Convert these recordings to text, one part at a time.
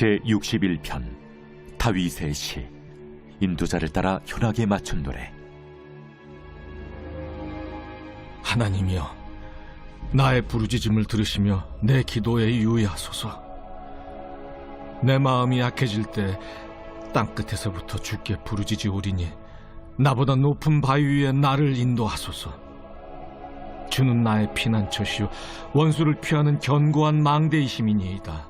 제61편 다윗의 시 인도자를 따라 현악에 맞춘 노래 하나님이여, 나의 부르짖음을 들으시며 내 기도에 유의하소서. 내 마음이 약해질 때 땅끝에서부터 주께 부르짖으오리니 나보다 높은 바위 위에 나를 인도하소서. 주는 나의 피난처시요 원수를 피하는 견고한 망대이심이니이다.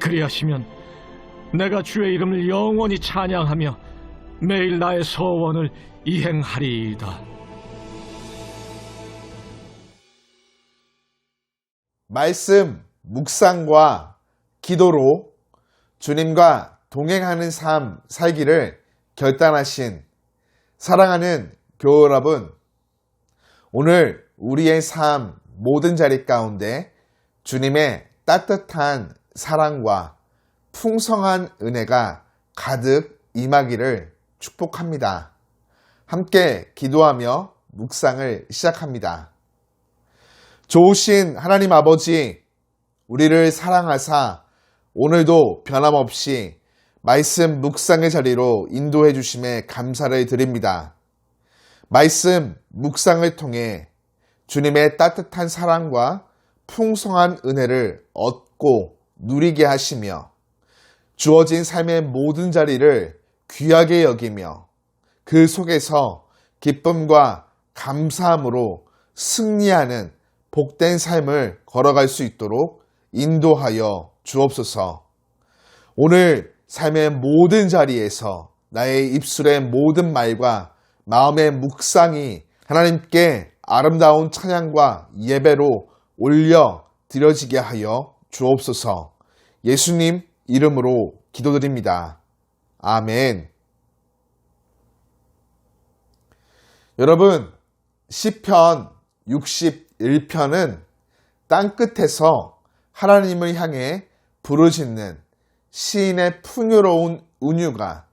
그리하시면 내가 주의 이름을 영원히 찬양하며 매일 나의 서원을 이행하리이다. 말씀, 묵상과 기도로 주님과 동행하는 삶 살기를 결단하신 사랑하는 교우 여러분, 오늘 우리의 삶 모든 자리 가운데 주님의 따뜻한 사랑과 풍성한 은혜가 가득 임하기를 축복합니다. 함께 기도하며 묵상을 시작합니다. 좋으신 하나님 아버지, 우리를 사랑하사 오늘도 변함없이 말씀 묵상의 자리로 인도해 주심에 감사를 드립니다. 말씀 묵상을 통해 주님의 따뜻한 사랑과 풍성한 은혜를 얻고 누리게 하시며 주어진 삶의 모든 자리를 귀하게 여기며 그 속에서 기쁨과 감사함으로 승리하는 복된 삶을 걸어갈 수 있도록 인도하여 주옵소서. 오늘 삶의 모든 자리에서 나의 입술의 모든 말과 마음의 묵상이 하나님께 아름다운 찬양과 예배로 올려 드려지게 하여 주옵소서. 예수님 이름으로 기도드립니다. 아멘. 여러분, 시편 61편은 땅끝에서 하나님을 향해 부르짖는 시인의 풍요로운 운유가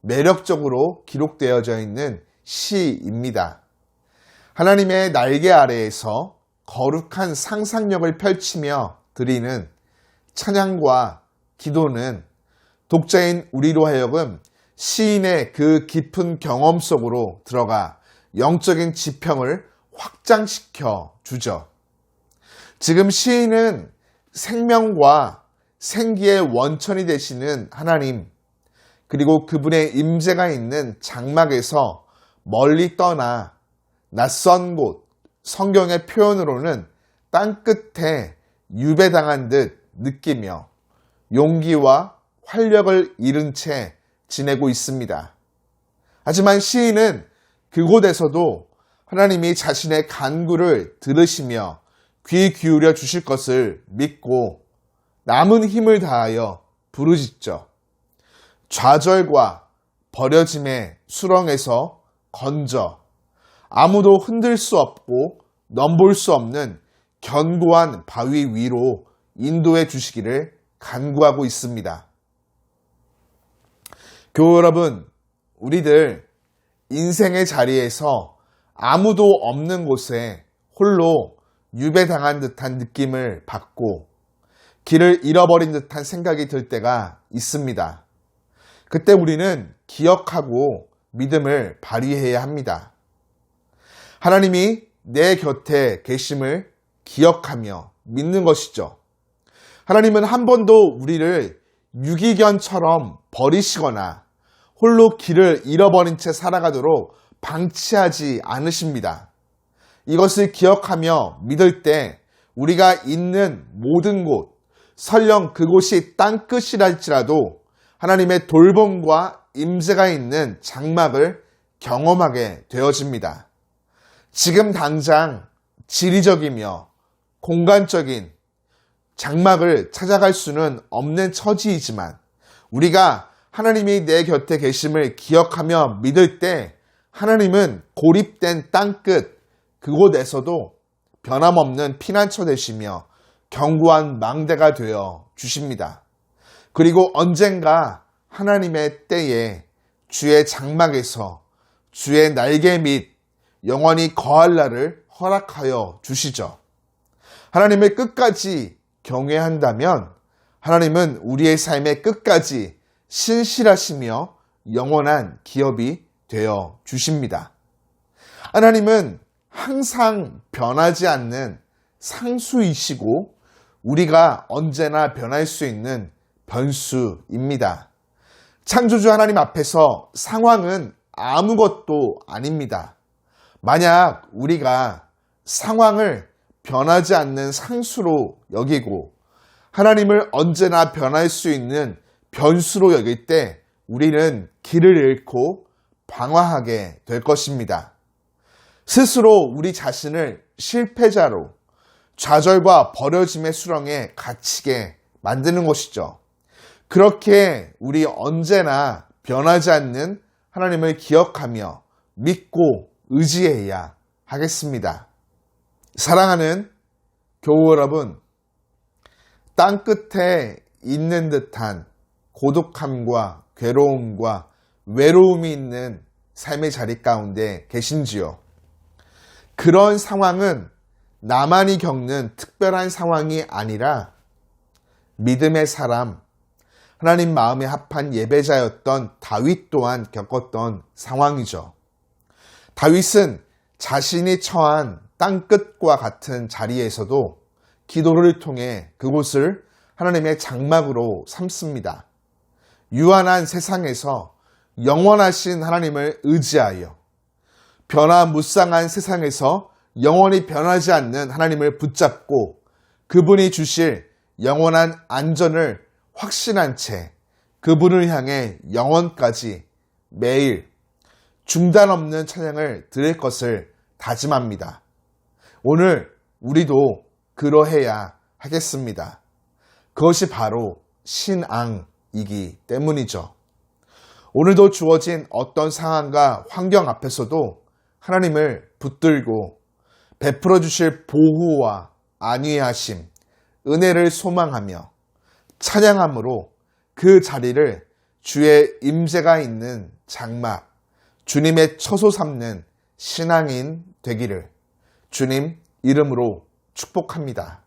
매력적으로 기록되어져 있는 시입니다. 하나님의 날개 아래에서 거룩한 상상력을 펼치며 드리는 찬양과 기도는 독자인 우리로 하여금 시인의 그 깊은 경험 속으로 들어가 영적인 지평을 확장시켜 주죠. 지금 시인은 생명과 생기의 원천이 되시는 하나님, 그리고 그분의 임재가 있는 장막에서 멀리 떠나 낯선 곳, 성경의 표현으로는 땅 끝에 유배당한 듯 느끼며 용기와 활력을 잃은 채 지내고 있습니다. 하지만 시인은 그곳에서도 하나님이 자신의 간구를 들으시며 귀 기울여 주실 것을 믿고 남은 힘을 다하여 부르짖죠. 좌절과 버려짐의 수렁에서 건져 아무도 흔들 수 없고 넘볼 수 없는 견고한 바위 위로 인도해 주시기를 간구하고 있습니다. 교우 여러분, 우리들 인생의 자리에서 아무도 없는 곳에 홀로 유배당한 듯한 느낌을 받고 길을 잃어버린 듯한 생각이 들 때가 있습니다. 그때 우리는 기억하고 믿음을 발휘해야 합니다. 하나님이 내 곁에 계심을 기억하며 믿는 것이죠. 하나님은 한 번도 우리를 유기견처럼 버리시거나 홀로 길을 잃어버린 채 살아가도록 방치하지 않으십니다. 이것을 기억하며 믿을 때 우리가 있는 모든 곳, 설령 그곳이 땅끝이랄지라도 하나님의 돌봄과 임재가 있는 장막을 경험하게 되어집니다. 지금 당장 지리적이며 공간적인 장막을 찾아갈 수는 없는 처지이지만 우리가 하나님이 내 곁에 계심을 기억하며 믿을 때 하나님은 고립된 땅끝 그곳에서도 변함없는 피난처 되시며 견고한 망대가 되어 주십니다. 그리고 언젠가 하나님의 때에 주의 장막에서 주의 날개 및 영원히 거할 날을 허락하여 주시죠. 하나님을 끝까지 경외한다면 하나님은 우리의 삶의 끝까지 신실하시며 영원한 기업이 되어 주십니다. 하나님은 항상 변하지 않는 상수이시고 우리가 언제나 변할 수 있는 변수입니다. 창조주 하나님 앞에서 상황은 아무것도 아닙니다. 만약 우리가 상황을 변하지 않는 상수로 여기고 하나님을 언제나 변할 수 있는 변수로 여길 때 우리는 길을 잃고 방황하게 될 것입니다. 스스로 우리 자신을 실패자로 좌절과 버려짐의 수렁에 갇히게 만드는 것이죠. 그렇게 우리 언제나 변하지 않는 하나님을 기억하며 믿고 의지해야 하겠습니다. 사랑하는 교우 여러분, 땅 끝에 있는 듯한 고독함과 괴로움과 외로움이 있는 삶의 자리 가운데 계신지요? 그런 상황은 나만이 겪는 특별한 상황이 아니라 믿음의 사람, 하나님 마음에 합한 예배자였던 다윗 또한 겪었던 상황이죠. 다윗은 자신이 처한 땅끝과 같은 자리에서도 기도를 통해 그곳을 하나님의 장막으로 삼습니다. 유한한 세상에서 영원하신 하나님을 의지하여 변화무쌍한 세상에서 영원히 변하지 않는 하나님을 붙잡고 그분이 주실 영원한 안전을 확신한 채 그분을 향해 영원까지 매일 중단 없는 찬양을 드릴 것을 다짐합니다. 오늘 우리도 그러해야 하겠습니다. 그것이 바로 신앙이기 때문이죠. 오늘도 주어진 어떤 상황과 환경 앞에서도 하나님을 붙들고 베풀어 주실 보호와 안위하심, 은혜를 소망하며 찬양함으로 그 자리를 주의 임재가 있는 장막, 주님의 처소 삼는 신앙인 되기를 주님 이름으로 축복합니다.